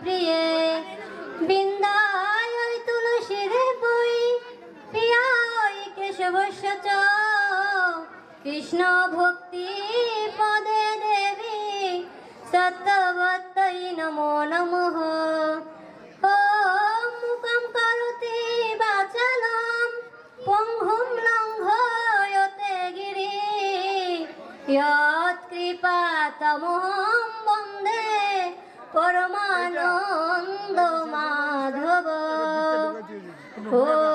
প্রিয়ে। বৃন্দায় ওই তুলসীর বই প্রিয়া ওই কেশবস্য কৃষ্ণ ভক্তি পদে দেবী, সত্যবত্তই নমো নমঃ। মুখম করতি বাচনম, পঙ্গুম লঙ্ঘয়তে গিরি। ইয়ৎ কৃপা তমো পরমানন্দ মাধব। ও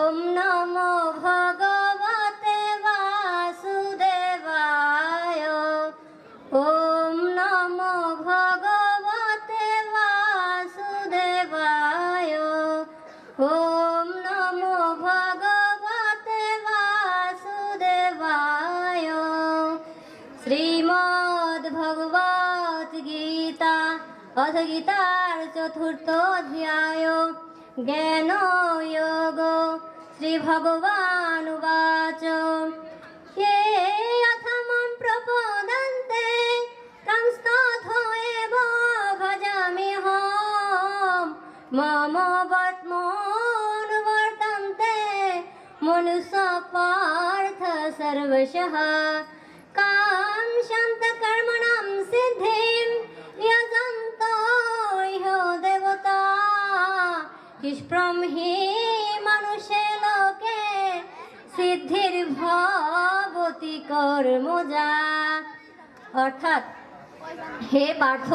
অথ গীতার চতুর্থ অধ্যায়। জ্ঞান যোগ শ্রী ভগবান উবাচ। মনুষ্য পার্থ সর্বশः। কিষ্প্রমহি মানুষে লোকে সিদ্ধির ভবতি অর্থাৎ, হে পার্থ,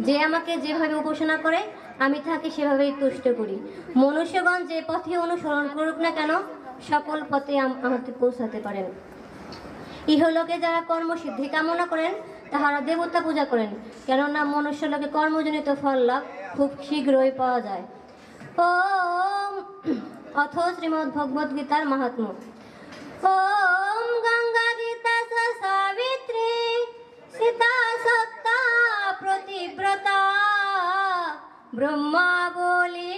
যে আমাকে যেভাবে উপাসনা করে, আমি তাকে সেভাবেই তুষ্ট করি। মনুষ্যগণ যে পথে অনুসরণ করুক না কেন, সকল পথে আম- আমাকে পৌঁছাতে পারেন। ইহলোকে যারা কর্মসিদ্ধি কামনা করেন, তাহারা দেবতা পূজা করেন, কেননা মনুষ্য লোকে কর্মজনিত ফল লাভ খুব শীঘ্রই পাওয়া যায়। ओम। अथ श्रीमद्भगवद्गीतार महात्म ओम गंगा गीता सावित्री सीता सत्ता प्रतिव्रता। ब्रह्मा बोली